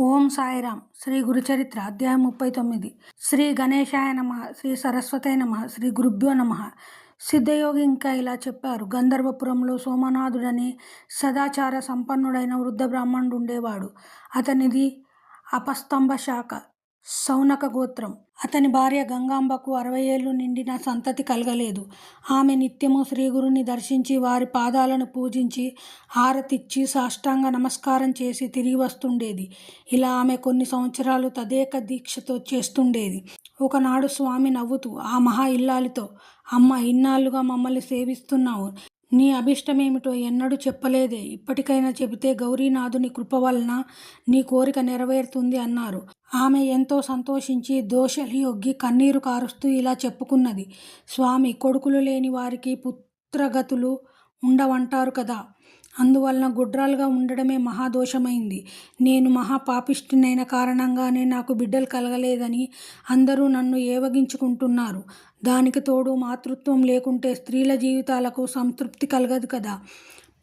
ఓం సాయిరామ్. శ్రీ గురుచరిత్ర అధ్యాయం ముప్పై తొమ్మిది. శ్రీ గణేశాయ నమ శ్రీ సరస్వతయ నమ శ్రీ గురుభ్యో నమ. సిద్ధయోగి ఇంకా ఇలా చెప్పారు. గంధర్వపురంలో సోమనాథుడని సదాచార సంపన్నుడైన వృద్ధ బ్రాహ్మణుడు ఉండేవాడు. అతనిది అపస్తంభ శాఖ సౌనక గోత్రం. అతని భార్య గంగాంబకు అరవై ఏళ్ళు నిండిన సంతతి కలగలేదు. ఆమె నిత్యము శ్రీగురుని దర్శించి వారి పాదాలను పూజించి హారతిచ్చి సాష్టాంగ నమస్కారం చేసి తిరిగి వస్తుండేది. ఇలా ఆమె కొన్ని సంవత్సరాలు తదేక దీక్షతో చేస్తుండేది. ఒకనాడు స్వామి నవ్వుతూ ఆ మహా ఇల్లాలితో అమ్మ ఇన్నాళ్ళుగా మమ్మల్ని సేవిస్తున్నావు. నీ అభిష్టమేమిటో ఎన్నడూ చెప్పలేదే. ఇప్పటికైనా చెబితే గౌరీనాథుని కృప వలన నీ కోరిక నెరవేరుతుంది అన్నారు. ఆమె ఎంతో సంతోషించి దోషలి ఒగ్గి కన్నీరు కారుస్తూ ఇలా చెప్పుకున్నది. స్వామి కొడుకులు లేని వారికి పుత్రగతులు ఉండవంటారు కదా. అందువలన గుడ్రాలుగా ఉండడమే మహాదోషమైంది. నేను మహాపాపిష్టినైన కారణంగానే నాకు బిడ్డలు కలగలేదని అందరూ నన్ను ఏవగించుకుంటున్నారు. దానికి తోడు మాతృత్వం లేకుంటే స్త్రీల జీవితాలకు సంతృప్తి కలగదు కదా.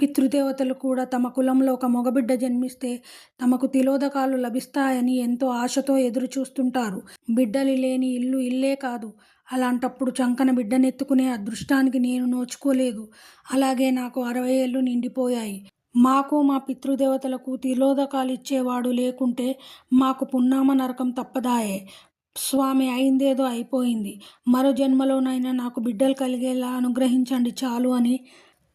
పితృదేవతలు కూడా తమ కులంలో ఒక మగబిడ్డ జన్మిస్తే తమకు తిలోదకాలు లభిస్తాయని ఎంతో ఆశతో ఎదురు చూస్తుంటారు బిడ్డలు లేని ఇల్లు ఇల్లే కాదు. అలాంటప్పుడు చంకన బిడ్డనెత్తుకునే అదృష్టానికి నేను నోచుకోలేదు. అలాగే నాకు అరవై ఏళ్ళు నిండిపోయాయి. మాకు మా పితృదేవతలకు తిలోదకాలు ఇచ్చేవాడు లేకుంటే మాకు పున్నామ నరకం తప్పదాయే. స్వామి అయిందేదో అయిపోయింది. మరో జన్మలోనైనా నాకు బిడ్డలు కలిగేలా అనుగ్రహించండి చాలు అని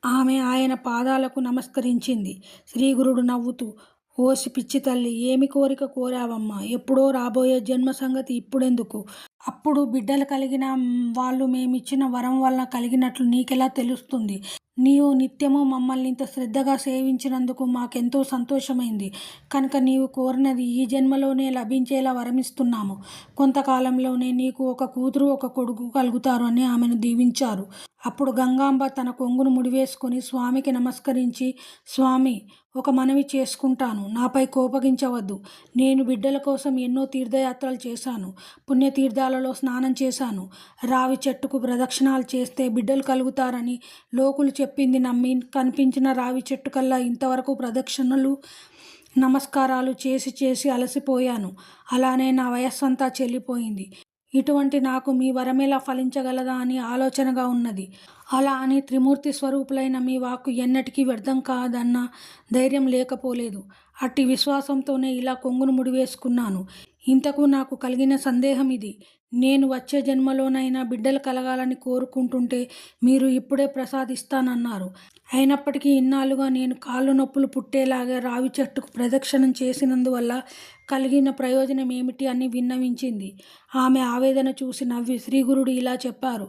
ఆమె ఆయన పాదాలకు నమస్కరించింది. శ్రీగురుడు నవ్వుతూ ఓసి పిచ్చి తల్లి ఏమి కోరిక కోరావమ్మా? ఎప్పుడో రాబోయే జన్మ సంగతి ఇప్పుడెందుకు? అప్పుడు బిడ్డలు కలిగిన వాళ్ళు మేమిచ్చిన వరం వలన కలిగినట్లు నీకెలా తెలుస్తుంది? నీవు నిత్యము మమ్మల్ని ఇంత శ్రద్ధగా సేవించినందుకు మాకెంతో సంతోషమైంది. కనుక నీవు కోరినది ఈ జన్మలోనే లభించేలా వరమిస్తున్నాము. కొంతకాలంలోనే నీకు ఒక కూతురు ఒక కొడుకు కలుగుతారు అని ఆమెను దీవించారు. అప్పుడు గంగాంబ తన కొంగును ముడివేసుకొని స్వామికి నమస్కరించి స్వామి ఒక మనవి చేసుకుంటాను. నాపై కోపగించవద్దు. నేను బిడ్డల కోసం ఎన్నో తీర్థయాత్రలు చేశాను. పుణ్యతీర్థాలలో స్నానం చేశాను. రావి చెట్టుకు ప్రదక్షిణాలు చేస్తే బిడ్డలు కలుగుతారని లోకులు చెప్పింది నమ్మి కనిపించిన రావి చెట్టు కల్లా ఇంతవరకు ప్రదక్షిణలు నమస్కారాలు చేసి చేసి అలసిపోయాను. అలానే నా వయస్సంతా చెల్లిపోయింది. ఇటువంటి నాకు మీ వరమేలా ఫలించగలదా అని ఆలోచనగా ఉన్నది. అలా అని త్రిమూర్తి స్వరూపులైన మీ వాక్కు ఎన్నటికీ వ్యర్థం కాదన్న ధైర్యం లేకపోలేదు. అట్టి విశ్వాసంతోనే ఇలా కొంగును ముడివేసుకున్నాను. ఇంతకు నాకు కలిగిన సందేహం ఇది. నేను వచ్చే జన్మలోనైనా బిడ్డలు కలగాలని కోరుకుంటుంటే మీరు ఇప్పుడే ప్రసాదిస్తానన్నారు. అయినప్పటికీ ఇన్నాళ్ళుగా నేను కాళ్ళు నొప్పులు పుట్టేలాగా రావి చెట్టుకు ప్రదక్షిణం చేసినందువల్ల కలిగిన ప్రయోజనం ఏమిటి అని విన్నవించింది. ఆమె ఆవేదన చూసి నవ్వి శ్రీగురుడు ఇలా చెప్పారు.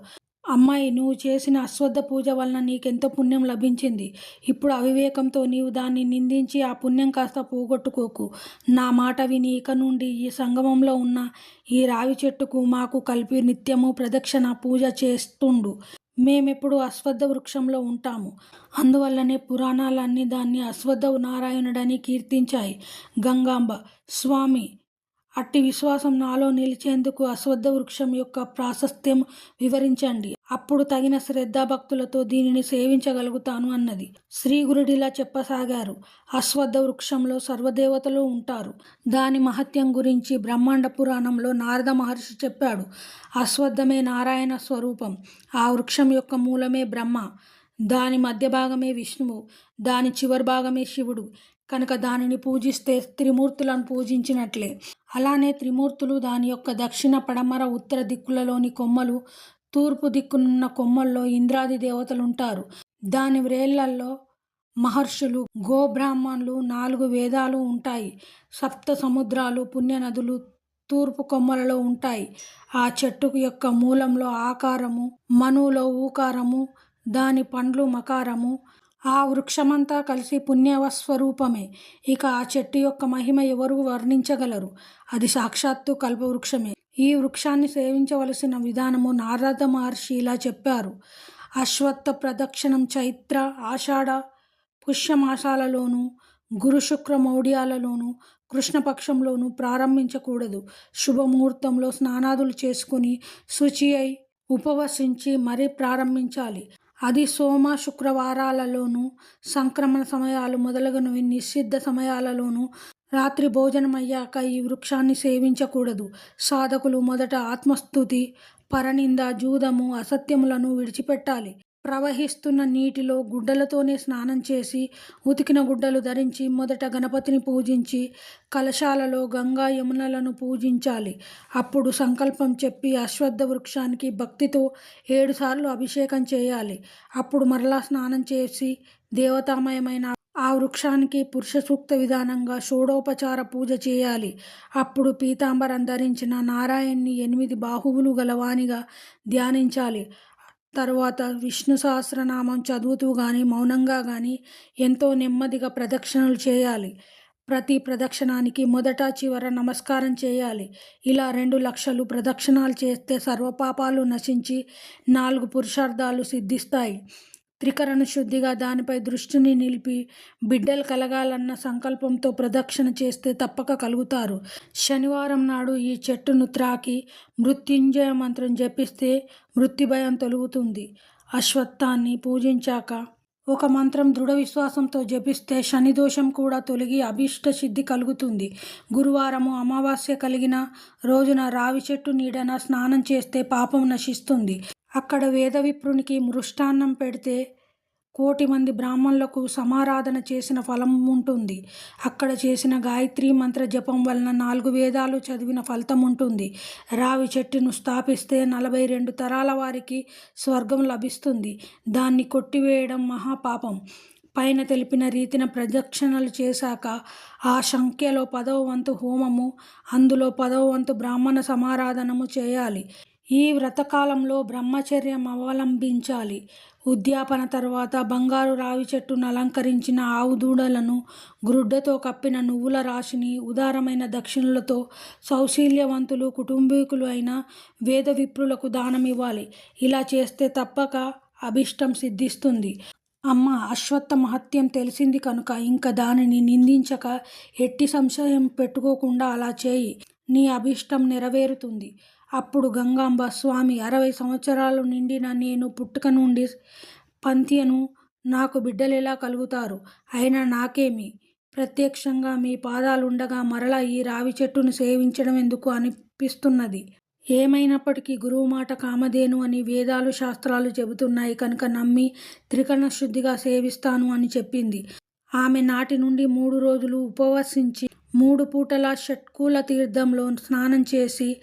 అమ్మాయి నువ్వు చేసిన అశ్వద్ధ పూజ వలన నీకెంతో పుణ్యం లభించింది. ఇప్పుడు అవివేకంతో నీవు దాన్ని నిందించి ఆ పుణ్యం కాస్త పోగొట్టుకోకు. నా మాట విని ఇక నుండి ఈ సంగమంలో ఉన్న ఈ రావి చెట్టుకు మాకు కలిపి నిత్యము ప్రదక్షిణ పూజ చేస్తుండు. మేమెప్పుడు అశ్వద్ధ వృక్షంలో ఉంటాము. అందువల్లనే పురాణాలన్నీ దాన్ని అశ్వద్ధ నారాయణుడని కీర్తించాయి. గంగాంబ స్వామి అట్టి విశ్వాసం నాలో నిలిచేందుకు అశ్వద్ధ వృక్షం యొక్క ప్రాశస్త్యం వివరించండి. అప్పుడు తగిన శ్రద్ధాభక్తులతో దీనిని సేవించగలుగుతాను అన్నది. శ్రీ గురుడిలా చెప్పసాగారు. అశ్వద్ధ వృక్షంలో సర్వదేవతలు ఉంటారు. దాని మహత్యం గురించి బ్రహ్మాండ పురాణంలో నారద మహర్షి చెప్పాడు. అశ్వద్ధమే నారాయణ స్వరూపం. ఆ వృక్షం యొక్క మూలమే బ్రహ్మ. దాని మధ్య భాగమే విష్ణువు. దాని చివరి భాగమే శివుడు. కనుక దానిని పూజిస్తే త్రిమూర్తులను పూజించినట్లే. అలానే త్రిమూర్తులు దాని యొక్క దక్షిణ పడమర ఉత్తర దిక్కులలోని కొమ్మలు తూర్పు దిక్కునున్న కొమ్మల్లో ఇంద్రాది దేవతలు ఉంటారు దాని వ్రేళ్ళల్లో మహర్షులు గోబ్రాహ్మణులు నాలుగు వేదాలు ఉంటాయి. సప్త సముద్రాలు పుణ్యనదులు తూర్పు కొమ్మలలో ఉంటాయి. ఆ చెట్టుకు యొక్క మూలంలో ఆకారము మనులో ఊకారము దాని పండ్లు మకారము ఆ వృక్షమంతా కలిసి పుణ్యవస్వరూపమే. ఇక ఆ చెట్టు యొక్క మహిమ ఎవరు వర్ణించగలరు. అది సాక్షాత్తు కల్పవృక్షమే. ఈ వృక్షాన్ని సేవించవలసిన విధానము నారద మహర్షి ఇలా చెప్పారు. అశ్వత్థ ప్రదక్షిణం చైత్ర ఆషాఢ పుష్యమాసాలలోనూ గురు శుక్ర మౌఢ్యాలలోనూ కృష్ణపక్షంలోనూ ప్రారంభించకూడదు. శుభముహూర్తంలో స్నానాదులు చేసుకుని శుచి అయి ఉపవసించి మరీ ప్రారంభించాలి. అది సోమ శుక్రవారాలలోనూ సంక్రమణ సమయాలు మొదలగునవి నిషిద్ధ సమయాలలోనూ రాత్రి భోజనం అయ్యాక ఈ వృక్షాన్ని సేవించకూడదు. సాధకులు మొదట ఆత్మస్థుతి పరనింద జూదము అసత్యములను విడిచిపెట్టాలి. ప్రవహిస్తున్న నీటిలో గుడ్డలతోనే స్నానం చేసి ఉతికిన గుడ్డలు ధరించి మొదట గణపతిని పూజించి కలశాలలో గంగా యమునలను పూజించాలి. అప్పుడు సంకల్పం చెప్పి అశ్వత్థ వృక్షానికి భక్తితో ఏడుసార్లు అభిషేకం చేయాలి. అప్పుడు మరలా స్నానం చేసి దేవతామయమైన ఆ వృక్షానికి పురుష సూక్త విధానంగా షోడోపచార పూజ చేయాలి. అప్పుడు పీతాంబరం ధరించిన నారాయణ్ణి ఎనిమిది బాహువులు గలవానిగా ధ్యానించాలి. తరువాత విష్ణు సహస్రనామం చదువుతూ కానీ మౌనంగా కానీ ఎంతో నెమ్మదిగా ప్రదక్షిణలు చేయాలి. ప్రతి ప్రదక్షిణానికి మొదట చివర నమస్కారం చేయాలి. ఇలా రెండు లక్షలు ప్రదక్షిణాలు చేస్తే సర్వపాపాలు నశించి నాలుగు పురుషార్థాలు సిద్ధిస్తాయి. త్రికరణ శుద్ధిగా దానిపై దృష్టిని నిలిపి బిడ్డలు కలగాలన్న సంకల్పంతో ప్రదక్షిణ చేస్తే తప్పక కలుగుతారు. శనివారం నాడు ఈ చెట్టును త్రాకి మృత్యుంజయ మంత్రం జపిస్తే మృత్యుభయం తొలుగుతుంది. అశ్వత్థాన్ని పూజించాక ఒక మంత్రం దృఢ విశ్వాసంతో జపిస్తే శని దోషం కూడా తొలగి అభీష్ట సిద్ధి కలుగుతుంది. గురువారము అమావాస్య కలిగిన రోజున రావి చెట్టు నీడన స్నానం చేస్తే పాపం నశిస్తుంది. అక్కడ వేదవిప్రునికి మృష్టాన్నం పెడితే కోటి మంది బ్రాహ్మణులకు సమారాధన చేసిన ఫలం ఉంటుంది. అక్కడ చేసిన గాయత్రి మంత్ర జపం వలన నాలుగు వేదాలు చదివిన ఫలితం ఉంటుంది. రావి చెట్టును స్థాపిస్తే నలభై రెండు తరాల వారికి స్వర్గం లభిస్తుంది. దాన్ని కొట్టివేయడం మహాపాపం. పైన తెలిపిన రీతిన ప్రదక్షిణలు చేశాక ఆ సంఖ్యలో పదవ వంతు హోమము అందులో పదవ వంతు బ్రాహ్మణ సమారాధనము చేయాలి. ఈ వ్రతకాలంలో బ్రహ్మచర్యం అవలంబించాలి. ఉద్యాపన తర్వాత బంగారు రావి చెట్టును అలంకరించిన ఆవు దూడలను గ్రుడ్డతో కప్పిన నువ్వుల రాశిని ఉదారమైన దక్షిణలతో సౌశీల్యవంతులు కుటుంబీకులు అయిన వేద విప్రులకు దానం ఇవ్వాలి ఇలా చేస్తే తప్పక అభిష్టం సిద్ధిస్తుంది. అమ్మ అశ్వత్థ మహత్యం తెలిసింది కనుక ఇంకా దానిని నిందించక ఎట్టి సంశయం పెట్టుకోకుండా అలా చేయి. నీ అభిష్టం నెరవేరుతుంది. అప్పుడు గంగాంబ స్వామి అరవై సంవత్సరాలు నిండిన నేను పుట్టుక నుండి పంత్యను నాకు బిడ్డలేలా కలుగుతారు. అయినా నాకేమి? ప్రత్యక్షంగా మీ పాదాలుండగా మరలా ఈ రావి చెట్టును సేవించడం ఎందుకు అనిపిస్తున్నది? ఏమైనప్పటికీ గురువు మాట కామధేను అని వేదాలు శాస్త్రాలు చెబుతున్నాయి కనుక నమ్మి త్రికరణ శుద్ధిగా సేవిస్తాను అని చెప్పింది. ఆమె నాటి నుండి మూడు రోజులు ఉపవసించి మూడు పూటల షట్కూల తీర్థంలో స్నానం చేసి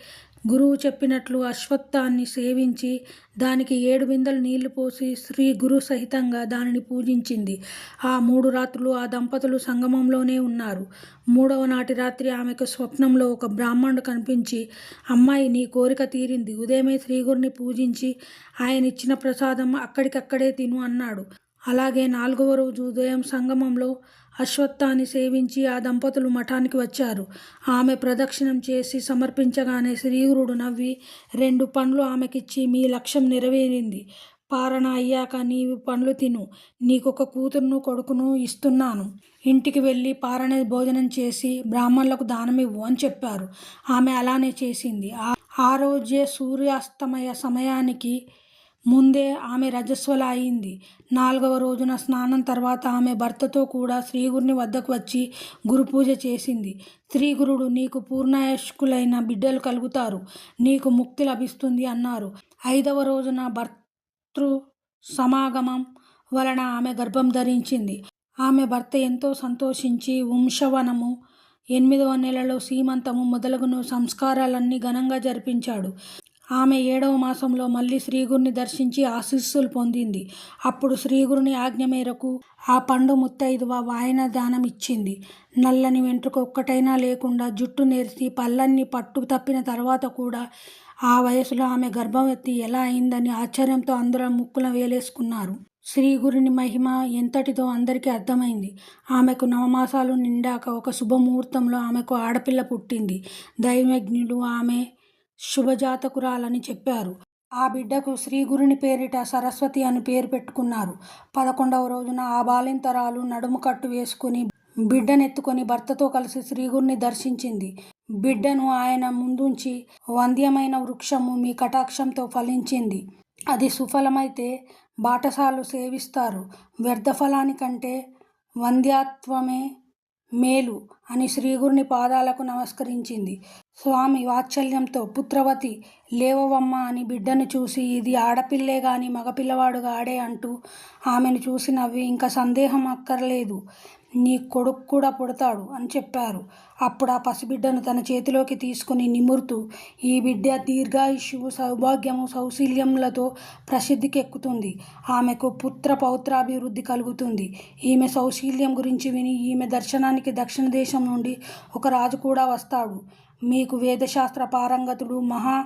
గురువు చెప్పినట్లు అశ్వత్థాన్ని సేవించి దానికి ఏడు బిందెలు నీళ్ళు పోసి శ్రీ గురు సహితంగా దానిని పూజించింది. ఆ మూడు రాత్రులు ఆ దంపతులు సంగమంలోనే ఉన్నారు. మూడవ నాటి రాత్రి ఆమెకు స్వప్నంలో ఒక బ్రాహ్మణుడు కనిపించి అమ్మాయి నీ కోరిక తీరింది. ఉదయమే శ్రీగురిని పూజించి ఆయన ఇచ్చిన ప్రసాదం అక్కడికక్కడే తిను అన్నాడు. అలాగే నాలుగవ రోజు ఉదయం సంగమంలో అశ్వత్థాన్ని సేవించి ఆ దంపతులు మఠానికి వచ్చారు. ఆమె ప్రదక్షిణం చేసి సమర్పించగానే శ్రీగురుడు నవ్వి రెండు పండ్లు ఆమెకిచ్చి మీ లక్ష్యం నెరవేరింది. పారణ అయ్యాక నీవు పండ్లు తిను. నీకొక కూతురును కొడుకును ఇస్తున్నాను. ఇంటికి వెళ్ళి పారణ భోజనం చేసి బ్రాహ్మణులకు దానమివ్వు అని చెప్పారు. ఆమె అలానే చేసింది. ఆ రోజే సూర్యాస్తమయ సమయానికి ముందే ఆమె రజస్వల అయింది. నాలుగవ రోజున స్నానం తర్వాత ఆమె భర్తతో కూడా శ్రీగురుని వద్దకు వచ్చి గురుపూజ చేసింది. శ్రీగురుడు నీకు పూర్ణాయష్కులైన బిడ్డలు కలుగుతారు. నీకు ముక్తి లభిస్తుంది అన్నారు. ఐదవ రోజున భర్తృ సమాగమం వలన ఆమె గర్భం ధరించింది. ఆమె భర్త ఎంతో సంతోషించి వంశవనము ఎనిమిదవ నెలలో సీమంతము మొదలగును సంస్కారాలన్నీ ఘనంగా జరిపించాడు. ఆమె ఏడవ మాసంలో మళ్ళీ శ్రీగురిని దర్శించి ఆశీస్సులు పొందింది. అప్పుడు శ్రీగురుని ఆజ్ఞ మేరకు ఆ పండు ముత్తైదువ వాయన దానం ఇచ్చింది నల్లని వెంట్రుక ఒక్కటైనా లేకుండా జుట్టు నేర్చి పళ్ళన్ని పట్టు తప్పిన తర్వాత కూడా ఆ వయసులో ఆమె గర్భవతి ఎలా అయిందని ఆశ్చర్యంతో అందరం ముక్కున వేలేసుకున్నారు. శ్రీగురుని మహిమ ఎంతటిదో అందరికీ అర్థమైంది. ఆమెకు నవమాసాలు నిండాక ఒక శుభముహూర్తంలో ఆమెకు ఆడపిల్ల పుట్టింది. దైవజ్ఞుడు ఆమె శుభజాతకురాలని చెప్పారు. ఆ బిడ్డకు శ్రీగురుని పేరిట సరస్వతి అని పేరు పెట్టుకున్నారు. పదకొండవ రోజున ఆ బాలింతరాలు నడుము కట్టు వేసుకుని బిడ్డనెత్తుకొని భర్తతో కలిసి శ్రీగురిని దర్శించింది. బిడ్డను ఆయన ముందుంచి వంద్యమైన వృక్షము మీ కటాక్షంతో ఫలించింది. అది సుఫలమైతే బాటసాలు సేవిస్తారు. వ్యర్థఫలానికంటే వంద్యాత్వమే మేలు అని శ్రీగురుని పాదాలకు నమస్కరించింది. స్వామి వాత్సల్యంతో పుత్రవతి లేవవమ్మా అని బిడ్డను చూసి ఇది ఆడపిల్లే గాని మగపిల్లవాడు గాడే అంటూ ఆమెను చూసి నవ్వి ఇంకా సందేహం అక్కర్లేదు నీ కొడుకు కూడా పుడతాడు అని చెప్పారు. అప్పుడా పసిబిడ్డను తన చేతిలోకి తీసుకుని నిమురుతూ ఈ బిడ్డ దీర్ఘాయుష్యువు సౌభాగ్యము, సౌశీల్యములతో ప్రసిద్ధికెక్కుతుంది. ఆమెకు పుత్ర పౌత్రాభివృద్ధి కలుగుతుంది. ఈమె సౌశీల్యం గురించి విని ఈమె దర్శనానికి దక్షిణ దేశం నుండి ఒక రాజు కూడా వస్తాడు. మీకు వేదశాస్త్ర పారంగతుడు, మహా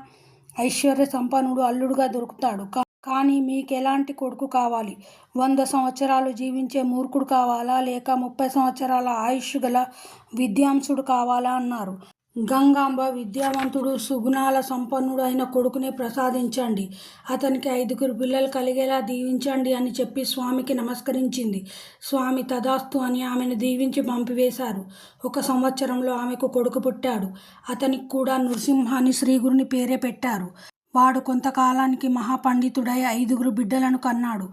ఐశ్వర్య సంపన్నుడు అల్లుడుగా దొరుకుతాడు. కానీ మీకు ఎలాంటి కొడుకు కావాలి? వంద సంవత్సరాలు జీవించే మూర్ఖుడు కావాలా? లేక ముప్పై సంవత్సరాల ఆయుష్ గల విద్వాంసుడు కావాలా? అన్నారు. గంగాంబ విద్యావంతుడు, సుగుణాల సంపన్నుడు అయిన కొడుకునే ప్రసాదించండి. అతనికి ఐదుగురు పిల్లలు కలిగేలా దీవించండి అని చెప్పి స్వామికి నమస్కరించింది. స్వామి తదాస్తు అని ఆమెను దీవించి పంపివేశారు. ఒక సంవత్సరంలో ఆమెకు కొడుకు పుట్టాడు. అతనికి కూడా నృసింహ అని శ్రీగురుని పేరే పెట్టారు. వాడు కొంతకాలానికి మహాపండితుడై ఐదుగురు బిడ్డలను కన్నాడు.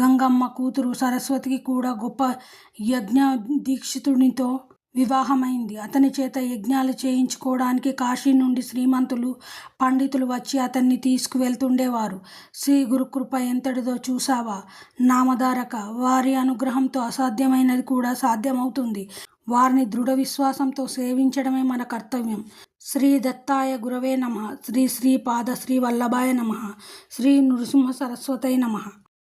గంగమ్మ కూతురు సరస్వతికి కూడా గొప్ప యజ్ఞ దీక్షితునితో వివాహమైంది. అతని చేత యజ్ఞాలు చేయించుకోవడానికి కాశీ నుండి శ్రీమంతులు, పండితులు వచ్చి అతన్ని తీసుకు వెళ్తుండేవారు. శ్రీగురుకృప ఎంతటిదో చూశావా నామధారక! వారి అనుగ్రహంతో అసాధ్యమైనది కూడా సాధ్యమవుతుంది. వారిని దృఢ విశ్వాసంతో సేవించడమే మన కర్తవ్యం. శ్రీ దత్తాయ గురవే నమః శ్రీ శ్రీపాద శ్రీ వల్లభాయ నమః శ్రీ నృసింహ సరస్వతై నమః